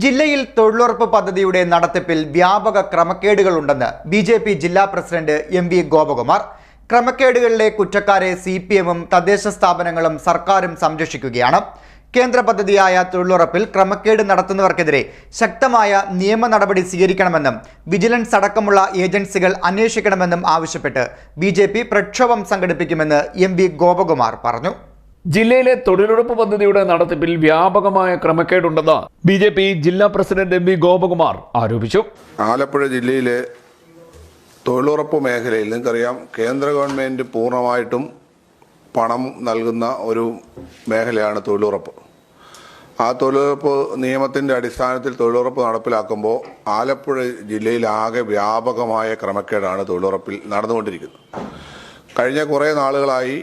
ജില്ലയിൽ തൊഴിലുറപ്പ് പദ്ധതിയുടെ നടത്തിപ്പിൽ വ്യാപക ക്രമക്കേടുകളുണ്ടെന്ന് ബി ജെ പി ജില്ലാ പ്രസിഡന്റ് എം വി ഗോപകുമാർ. ക്രമക്കേടുകളിലെ കുറ്റക്കാരെ സി പി എമ്മും തദ്ദേശ സ്ഥാപനങ്ങളും സർക്കാരും സംരക്ഷിക്കുകയാണ്. കേന്ദ്ര പദ്ധതിയായ തൊഴിലുറപ്പിൽ ക്രമക്കേട് നടത്തുന്നവർക്കെതിരെ ശക്തമായ നിയമ നടപടി സ്വീകരിക്കണമെന്നും വിജിലൻസ് അടക്കമുള്ള ഏജൻസികൾ അന്വേഷിക്കണമെന്നും ആവശ്യപ്പെട്ട് ബി പ്രക്ഷോഭം സംഘടിപ്പിക്കുമെന്ന് എം ഗോപകുമാർ പറഞ്ഞു. ജില്ലയിലെ തൊഴിലുറപ്പ് പദ്ധതിയുടെ നടത്തിപ്പിൽ വ്യാപകമായ ക്രമക്കേടുണ്ടെന്ന് ബി ജെ പി ജില്ലാ പ്രസിഡന്റ് എം വി ഗോപകുമാർ ആരോപിച്ചു. ആലപ്പുഴ ജില്ലയിലെ തൊഴിലുറപ്പ് മേഖലയിൽ നിങ്ങൾക്കറിയാം കേന്ദ്ര ഗവൺമെന്റ് പൂർണമായിട്ടും പണം നൽകുന്ന ഒരു മേഖലയാണ് തൊഴിലുറപ്പ്. ആ തൊഴിലുറപ്പ് നിയമത്തിന്റെ അടിസ്ഥാനത്തിൽ തൊഴിലുറപ്പ് നടപ്പിലാക്കുമ്പോൾ ആലപ്പുഴ ജില്ലയിലാകെ വ്യാപകമായ ക്രമക്കേടാണ് തൊഴിലുറപ്പിൽ നടന്നുകൊണ്ടിരിക്കുന്നത്. കഴിഞ്ഞ കുറേ നാളുകളായി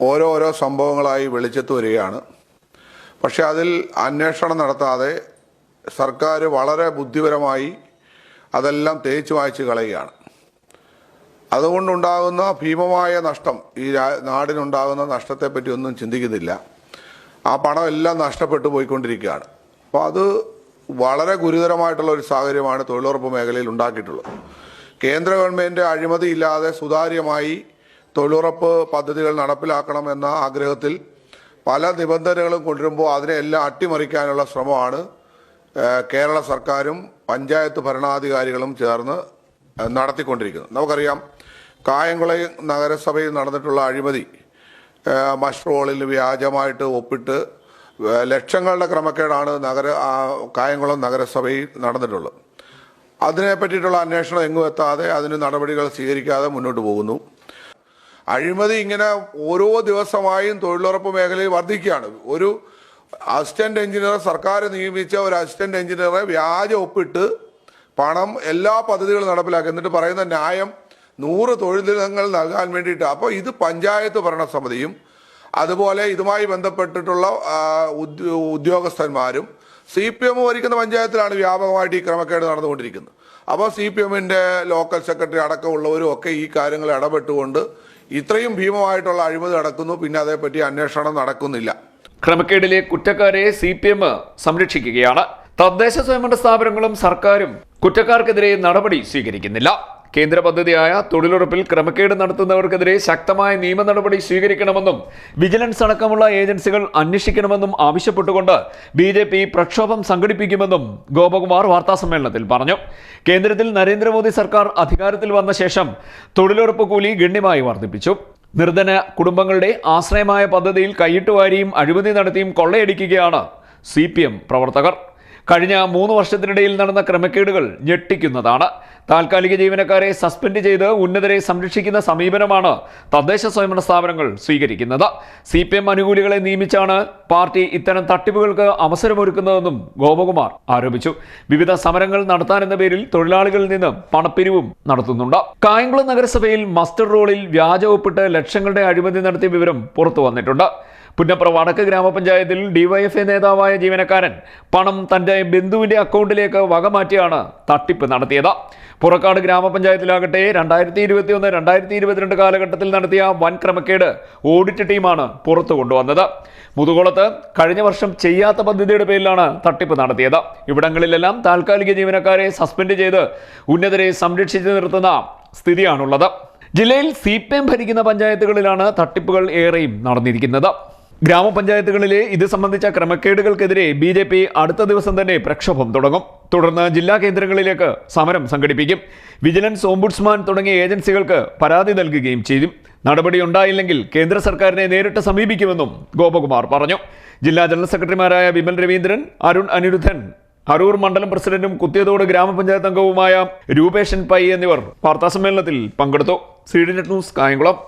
ഓരോരോ സംഭവങ്ങളായി വെളിച്ചത്ത് വരികയാണ്. പക്ഷെ അതിൽ അന്വേഷണം നടത്താതെ സർക്കാർ വളരെ ബുദ്ധിപരമായി അതെല്ലാം തേച്ചു വായിച്ച് കളയുകയാണ്. അതുകൊണ്ടുണ്ടാകുന്ന ഭീമമായ നഷ്ടം ഈ നാടിനുണ്ടാകുന്ന നഷ്ടത്തെപ്പറ്റി ഒന്നും ചിന്തിക്കുന്നില്ല. ആ പണം എല്ലാം നഷ്ടപ്പെട്ടു പോയിക്കൊണ്ടിരിക്കുകയാണ്. അപ്പോൾ അത് വളരെ ഗുരുതരമായിട്ടുള്ള ഒരു സാഹചര്യമാണ് തൊഴിലുറപ്പ് മേഖലയിൽ ഉണ്ടാക്കിയിട്ടുള്ളത്. കേന്ദ്ര ഗവൺമെന്റ് അഴിമതിയില്ലാതെ സുതാര്യമായി തൊഴിലുറപ്പ് പദ്ധതികൾ നടപ്പിലാക്കണമെന്ന ആഗ്രഹത്തിൽ പല നിബന്ധനകളും കൊണ്ടുവരുമ്പോൾ അതിനെല്ലാം അട്ടിമറിക്കാനുള്ള ശ്രമമാണ് കേരള സർക്കാരും പഞ്ചായത്ത് ഭരണാധികാരികളും ചേർന്ന് നടത്തിക്കൊണ്ടിരിക്കുന്നത്. നമുക്കറിയാം കായംകുളം നഗരസഭയിൽ നടന്നിട്ടുള്ള അഴിമതി മഷ്റോളിൽ വ്യാജമായിട്ട് ഒപ്പിട്ട് ലക്ഷങ്ങളുടെ ക്രമക്കേടാണ് നഗര കായംകുളം നഗരസഭയിൽ നടന്നിട്ടുള്ളത്. അതിനെ പറ്റിയിട്ടുള്ള അന്വേഷണം എങ്ങും എത്താതെ അതിന് നടപടികൾ സ്വീകരിക്കാതെ മുന്നോട്ട് പോകുന്നു. അഴിമതി ഇങ്ങനെ ഓരോ ദിവസമായും തൊഴിലുറപ്പ് മേഖലയിൽ വർദ്ധിക്കുകയാണ്. ഒരു അസിസ്റ്റന്റ് എഞ്ചിനീയർ സർക്കാർ നിയമിച്ച ഒരു അസിസ്റ്റന്റ് എഞ്ചിനീയറെ വ്യാജ ഒപ്പിട്ട് പണം എല്ലാ പദ്ധതികളും നടപ്പിലാക്കി. എന്നിട്ട് പറയുന്ന ന്യായം നൂറ് തൊഴിൽ ദിനങ്ങൾ നൽകാൻ വേണ്ടിയിട്ട്. അപ്പോൾ ഇത് പഞ്ചായത്ത് ഭരണസമിതിയും അതുപോലെ ഇതുമായി ബന്ധപ്പെട്ടിട്ടുള്ള ഉദ്യോഗസ്ഥന്മാരും സി പി എം ഭരിക്കുന്ന പഞ്ചായത്തിലാണ് വ്യാപകമായിട്ട് ഈ ക്രമക്കേട് നടന്നുകൊണ്ടിരിക്കുന്നത്. അപ്പോൾ സി പി എമ്മിന്റെ ലോക്കൽ സെക്രട്ടറി അടക്കമുള്ളവരും ഒക്കെ ഈ കാര്യങ്ങൾ ഇടപെട്ടുകൊണ്ട് ഇത്രയും ഭീമമായിട്ടുള്ള അഴിമതി നടക്കുന്നു പിന്നെ അതേപ്പറ്റി അന്വേഷണം നടക്കുന്നില്ല. ക്രമക്കേടിലെ കുറ്റക്കാരെ സി പി എം സംരക്ഷിക്കുകയാണ്. തദ്ദേശ സ്വയംഭരണ സ്ഥാപനങ്ങളും സർക്കാരും കുറ്റക്കാർക്കെതിരെ നടപടി സ്വീകരിക്കുന്നില്ല. കേന്ദ്ര പദ്ധതിയായ തൊഴിലുറപ്പിൽ ക്രമക്കേട് നടത്തുന്നവർക്കെതിരെ ശക്തമായ നിയമ നടപടി സ്വീകരിക്കണമെന്നും വിജിലൻസ് അടക്കമുള്ള ഏജൻസികൾ അന്വേഷിക്കണമെന്നും ആവശ്യപ്പെട്ടുകൊണ്ട് ബി ജെ പി പ്രക്ഷോഭം സംഘടിപ്പിക്കുമെന്നും ഗോപകുമാർ വാർത്താസമ്മേളനത്തിൽ പറഞ്ഞു. കേന്ദ്രത്തിൽ നരേന്ദ്രമോദി സർക്കാർ അധികാരത്തിൽ വന്ന ശേഷം തൊഴിലുറപ്പ് കൂലി ഗണ്യമായി വർദ്ധിപ്പിച്ചു. നിർധന കുടുംബങ്ങളുടെ ആശ്രയമായ പദ്ധതിയിൽ കൈയിട്ടുവാരിയും അഴിമതി നടത്തിയും കൊള്ളയടിക്കുകയാണ് സി പ്രവർത്തകർ. കഴിഞ്ഞ മൂന്ന് വർഷത്തിനിടയിൽ നടന്ന ക്രമക്കേടുകൾ ഞെട്ടിക്കുന്നതാണ്. താൽക്കാലിക ജീവനക്കാരെ സസ്പെൻഡ് ചെയ്ത് ഉന്നതരെ സംരക്ഷിക്കുന്ന സമീപനമാണ് തദ്ദേശ സ്വയംഭരണ സ്ഥാപനങ്ങൾ സ്വീകരിക്കുന്നത്. സി പി എം അനുകൂലികളെ നിയമിച്ചാണ് പാർട്ടി ഇത്തരം തട്ടിപ്പുകൾക്ക് അവസരമൊരുക്കുന്നതെന്നും ഗോപകുമാർ ആരോപിച്ചു. വിവിധ സമരങ്ങൾ നടത്താനെന്ന പേരിൽ തൊഴിലാളികളിൽ നിന്ന് പണപ്പിരിവും നടത്തുന്നുണ്ട്. കായംകുളം നഗരസഭയിൽ മസ്റ്റർ റോളിൽ വ്യാജ ഒപ്പിട്ട് ലക്ഷങ്ങളുടെ അഴിമതി നടത്തിയ വിവരം പുറത്തു വന്നിട്ടുണ്ട്. പുന്നപ്ര വടക്ക് ഗ്രാമപഞ്ചായത്തിൽ ഡിവൈഎഫ്ഐ നേതാവായ ജീവനക്കാരൻ പണം തന്റെ ബന്ധുവിന്റെ അക്കൗണ്ടിലേക്ക് വകമാറ്റിയാണ് തട്ടിപ്പ് നടത്തിയത്. പുറക്കാട് ഗ്രാമപഞ്ചായത്തിലാകട്ടെ രണ്ടായിരത്തി ഇരുപത്തി ഒന്ന് രണ്ടായിരത്തി ഇരുപത്തിരണ്ട് കാലഘട്ടത്തിൽ നടത്തിയ വൻ ക്രമക്കേട് ഓഡിറ്റ് ടീമാണ് പുറത്തു കൊണ്ടുവന്നത്. മുതുകുളത്ത് കഴിഞ്ഞ വർഷം ചെയ്യാത്ത പദ്ധതിയുടെ പേരിലാണ് തട്ടിപ്പ് നടത്തിയത്. ഇവിടങ്ങളിലെല്ലാം താൽക്കാലിക ജീവനക്കാരെ സസ്പെൻഡ് ചെയ്ത് ഉന്നതരെ സംരക്ഷിച്ചു നിർത്തുന്ന സ്ഥിതിയാണുള്ളത്. ജില്ലയിൽ സി ഭരിക്കുന്ന പഞ്ചായത്തുകളിലാണ് തട്ടിപ്പുകൾ ഏറെയും നടന്നിരിക്കുന്നത്. ഗ്രാമപഞ്ചായത്തുകളിലെ ഇത് സംബന്ധിച്ച ക്രമക്കേടുകൾക്കെതിരെ ബി ജെ പി അടുത്ത ദിവസം തന്നെ പ്രക്ഷോഭം തുടങ്ങും. തുടർന്ന് ജില്ലാ കേന്ദ്രങ്ങളിലേക്ക് സമരം സംഘടിപ്പിക്കും. വിജിലൻസ് ഓംബുഡ്സ്മാൻ തുടങ്ങിയ ഏജൻസികൾക്ക് പരാതി നൽകുകയും ചെയ്യും. നടപടിയുണ്ടായില്ലെങ്കിൽ കേന്ദ്ര സർക്കാരിനെ നേരിട്ട് സമീപിക്കുമെന്നും ഗോപകുമാർ പറഞ്ഞു. ജില്ലാ ജനറൽ സെക്രട്ടറിമാരായ വിമൽ രവീന്ദ്രൻ അരുൺ അനിരുദ്ധൻ അരൂർ മണ്ഡലം പ്രസിഡന്റും കുത്തിയതോട് ഗ്രാമപഞ്ചായത്ത് അംഗവുമായ രൂപേഷൻ പൈ എന്നിവർ വാർത്താസമ്മേളനത്തിൽ പങ്കെടുത്തു. സീഡിനെറ്റ് ന്യൂസ് കായംകുളം.